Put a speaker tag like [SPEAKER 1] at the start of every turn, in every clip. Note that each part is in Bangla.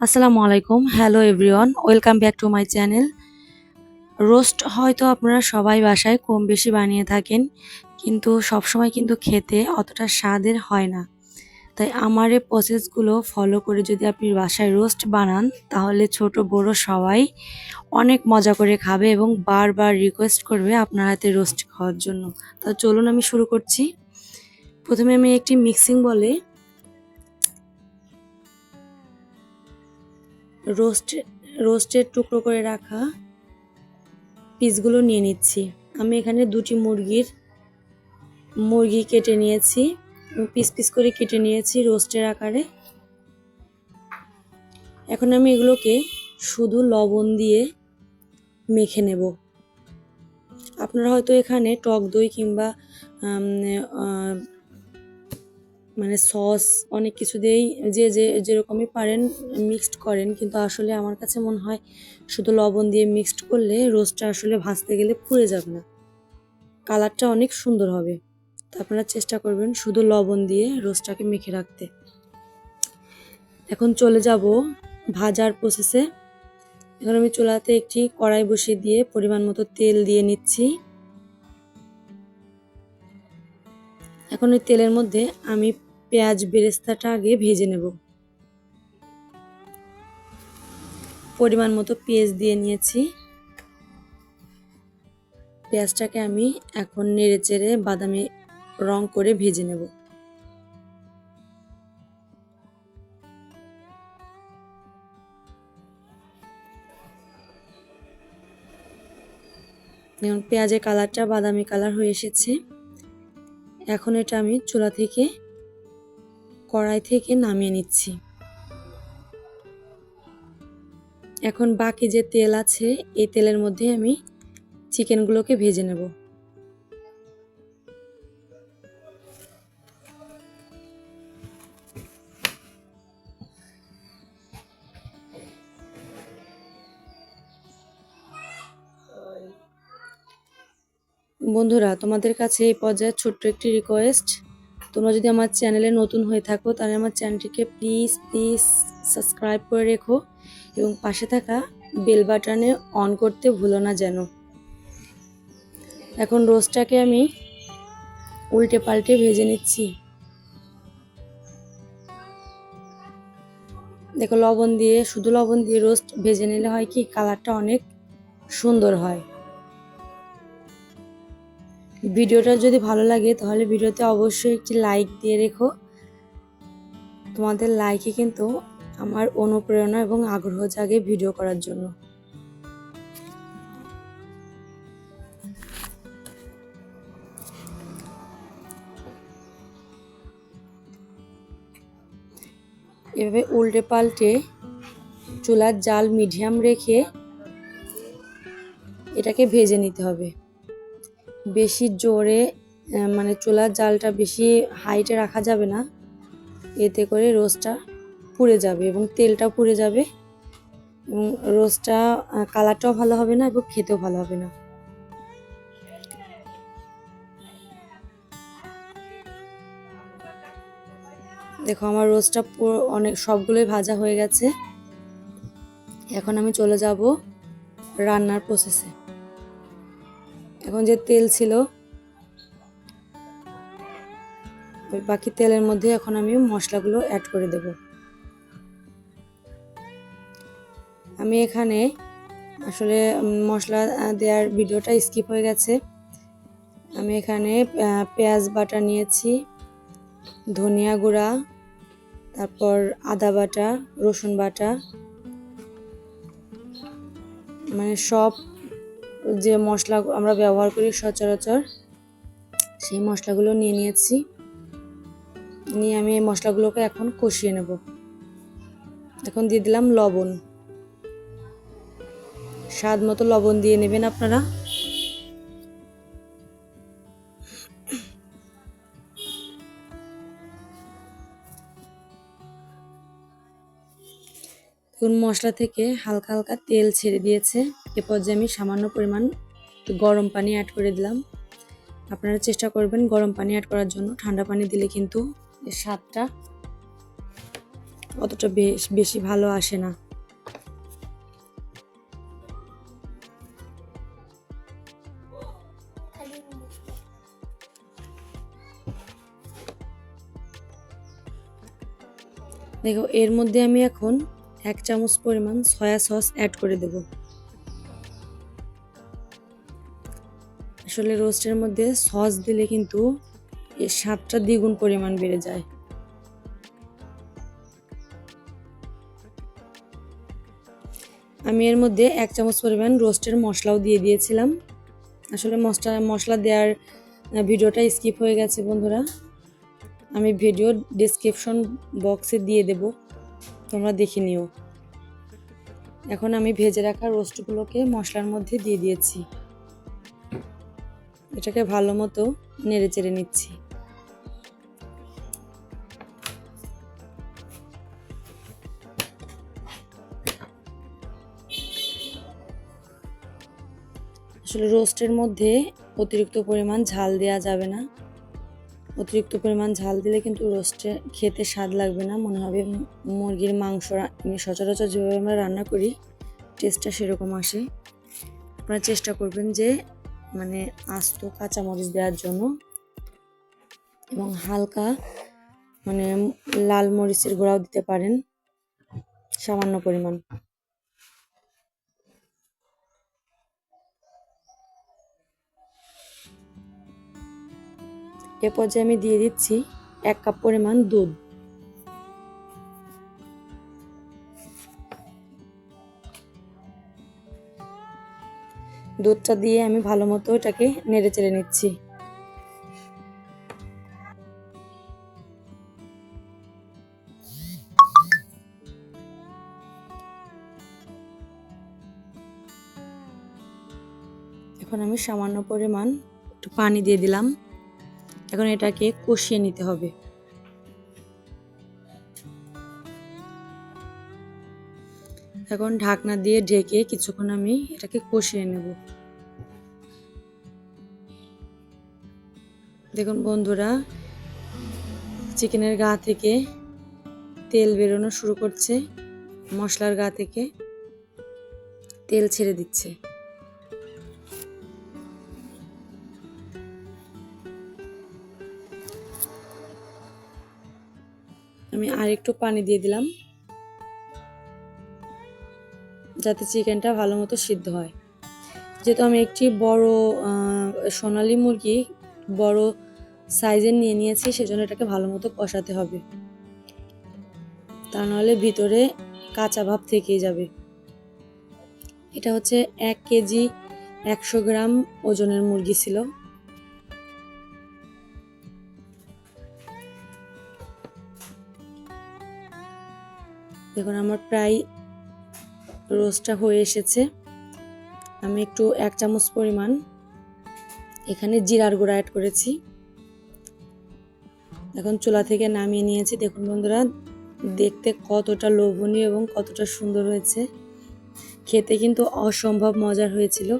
[SPEAKER 1] আসসালামু আলাইকুম। Hello everyone welcome back to my channel roast হয়তো আপনারা সবাই বাসায় কম বেশি বানিয়ে থাকেন, কিন্তু সবসময় কিন্তু খেতে অতটা স্বাদের হয় না। তাই আমার এই প্রসেসগুলো ফলো করে যদি আপনি বাসায় রোস্ট বানান, তাহলে ছোট, বড় সবাই অনেক মজা করে খাবে এবং বারবার রিকোয়েস্ট করবে আপনার হাতে রোস্ট খাওয়ার জন্য। তো চলুন আমি শুরু করছি। প্রথমে আমি একটি মিক্সিং বলে রোস্ট, রোস্টের টুকরো করে রাখা পিসগুলো নিয়ে নিচ্ছি। আমি এখানে দুটি মুরগির, মুরগি কেটে নিয়েছি। পিস পিস করে কেটে নিয়েছি রোস্টের আকারে। এখন আমি এগুলোকে শুধু লবণ দিয়ে মেখে নেব। আপনারা হয়তো এখানে টক দই কিংবা মানে সস, অনেক কিছু দিয়েই যে যে, যেরকমই পারেন মিক্সড করেন। কিন্তু আসলে আমার কাছে মনে হয় শুধু লবণ দিয়ে মিক্সড করলে রোস্টটা আসলে ভাজতে গেলে পুড়ে যাবে না। কালারটা অনেক সুন্দর হবে। তো আপনারা চেষ্টা করবেন শুধু লবণ দিয়ে রোস্টটাকে মেখে রাখতে। এখন চলে যাব ভাজার প্রসেসে এখন আমি চুলাতে একটি কড়াই বসিয়ে দিয়ে পরিমাণ মতো তেল দিয়ে নিচ্ছি। এখন ওই তেলের মধ্যে আমি পেঁয়াজ বেরেস্তাটা আগে ভেজে নেব। পরিমাণ মতো পেঁয়াজ দিয়ে নিয়েছি। পেঁয়াজটাকে আমি এখন নেড়ে চেড়ে বাদামি রং করে ভেজে নেব। পেঁয়াজের কালারটা বাদামি কালার হয়ে এসেছে। এখন এটা আমি চুলা থেকে কড়াই থেকে নামিয়ে নিচ্ছি। এখন বাকি যে তেল আছে, এই তেলের মধ্যে আমি চিকেনগুলোকে ভেজে নেব। বন্ধুরা, তোমাদের কাছে এই পর্যায়ে ছোট্ট একটি রিকোয়েস্ট তোমরা যদি আমার চ্যানেলে নতুন হয়ে থাকো, তাহলে আমার চ্যানেলটিকে প্লিজ প্লিজ সাবস্ক্রাইব করে রেখো এবং পাশে থাকা বেল বাটনে অন করতে ভুলো না যেন। এখন রোস্টটাকে আমি উল্টে পাল্টে ভেজে নিচ্ছি। দেখো লবণ দিয়ে, শুধু লবণ দিয়ে রোস্ট ভেজে নিলে হয় কি কালারটা অনেক সুন্দর হয়। ভিডিওটা যদি ভালো লাগে, তাহলে ভিডিওতে অবশ্যই একটি লাইক দিয়ে রেখো। তোমাদের লাইকে কিন্তু আমার অনুপ্রেরণা এবং আগ্রহ জাগে ভিডিও করার জন্য। এভাবে উল্টে পাল্টে চুলার জাল মিডিয়াম রেখে এটাকে ভেজে নিতে হবে। বেশি জোরে মানে চুলার জালটা বেশি হাইটে রাখা যাবে না। এতে করে রোস্টটা পুড়ে যাবে এবং তেলটাও পুড়ে যাবে এবং রোস্টটা কালারটাও ভালো হবে না এবং খেতেও ভালো হবে না। দেখো আমার রোস্টটা পুরো অনেক, সবগুলোই ভাজা হয়ে গেছে। এখন আমি চলে যাব রান্নার প্রসেসে যে তেল ছিল, ওই বাকি তেলের মধ্যে এখন আমি মশলাগুলো অ্যাড করে দেব। আমি এখানে আসলে মশলা দেওয়ার ভিডিওটা স্কিপ হয়ে গেছে। আমি এখানে পেঁয়াজ বাটা নিয়েছি, ধনিয়া গুঁড়া, তারপর আদা বাটা, রসুন বাটা মানে সব যে মশলা আমরা ব্যবহার করি সচরাচর, সেই মশলাগুলো নিয়ে নিয়েছি। নিয়ে আমি এই মশলাগুলোকে এখন কষিয়ে নেব। এখন দিয়ে দিলাম লবণ। স্বাদ মতো লবণ দিয়ে নেবেন আপনারা। এখন মশলা থেকে হালকা হালকা তেল ছেড়ে দিয়েছে। এ পর্যায়ে আমি সামান্য পরিমাণ গরম পানি অ্যাড করে দিলাম। আপনারা চেষ্টা করবেন গরম পানি অ্যাড করার জন্য। ঠান্ডা পানি দিলে কিন্তু এর স্বাদটা অতটা বেশ, বেশি ভালো আসে না। দেখো, এর মধ্যে আমি এখন এক চামচ পরিমাণ সয়া সস অ্যাড করে দেব। আসলে রোস্টের মধ্যে সস দিলে কিন্তু স্বাদটা দ্বিগুণ পরিমাণ বেড়ে যায়। আমি এর মধ্যে এক চামচ পরিমাণ রোস্টের মশলাও দিয়ে দিয়েছিলাম। আসলে মশলা মশলা দেওয়ার ভিডিওটা স্কিপ হয়ে গেছে বন্ধুরা। আমি ভিডিও ডিসক্রিপশন বক্সে দিয়ে দেব, তোমরা দেখে নিও। এখন আমি ভেজে রাখা রোস্টগুলোকে মশলার মধ্যে দিয়ে দিয়েছি। এটাকে ভালো মতো নেড়ে চেড়ে নিচ্ছি। আসলে রোস্টের মধ্যে অতিরিক্ত পরিমাণ ঝাল দেওয়া যাবে না। অতিরিক্ত পরিমাণ ঝাল দিলে কিন্তু রোস্টে খেতে স্বাদ লাগবে না। মনে হবে মুরগির মাংস এমনি সচরাচর যেভাবে আমরা রান্না করি টেস্টটা সেরকম আসে। আপনারা চেষ্টা করবেন যে মানে আস্ত কাঁচামরিচ দেওয়ার জন্য এবং হালকা মানে লাল মরিচের গুঁড়াও দিতে পারেন, সামান্য পরিমাণ। এ পর্যায়ে আমি দিয়ে দিচ্ছি এক কাপ পরিমাণ দুধ। দুধটা দিয়ে আমি ভালো মতো এটাকে নেড়ে চেড়ে নিচ্ছি। এখন আমি সামান্য পরিমাণ একটু পানি দিয়ে দিলাম। এখন এটাকে কষিয়ে নিতে হবে। এখন ঢাকনা দিয়ে ঢেকে কিছুক্ষণ আমি এটাকে কষিয়ে নেব। দেখুন বন্ধুরা, চিকেনের গা থেকে তেল বেরোনো শুরু করছে, মশলার গা থেকে তেল ছেড়ে দিচ্ছে। আমি আর একটু পানি দিয়ে দিলাম। যাতে চিকেনটা ভালো মতো সিদ্ধ হয়। যেহেতু আমি একটি বড় সোনালি মুরগি, বড় সাইজের নিয়ে নিয়েছি, সেজন্য এটাকে ভালো মতো কষাতে হবে। তা নাহলে ভিতরে কাঁচা ভাব থেকেই যাবে। এটা হচ্ছে এক কেজি একশো গ্রাম ওজনের মুরগি ছিল। দেখুন, আমার প্রায় রোস্টটা হয়ে এসেছে। আমি একটু এক চামচ পরিমাণ এখানে জিরার গুঁড়া অ্যাড করেছি। এখন চুলা থেকে নামিয়ে নিয়েছি। দেখুন বন্ধুরা, দেখতে কতটা লোভনীয় এবং কতটা সুন্দর হয়েছে। খেতে কিন্তু অসম্ভব মজার হয়েছিল।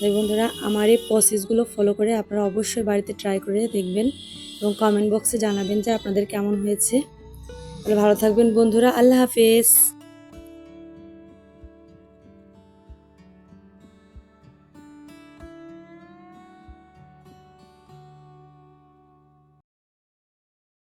[SPEAKER 1] তাই বন্ধুরা, আমার এই প্রসেসগুলো ফলো করে আপনারা অবশ্যই বাড়িতে ট্রাই করে দেখবেন এবং কমেন্ট বক্সে জানাবেন যে আপনাদের কেমন হয়েছে। ভালো থাকবেন বন্ধুরা, আল্লাহ হাফেজ।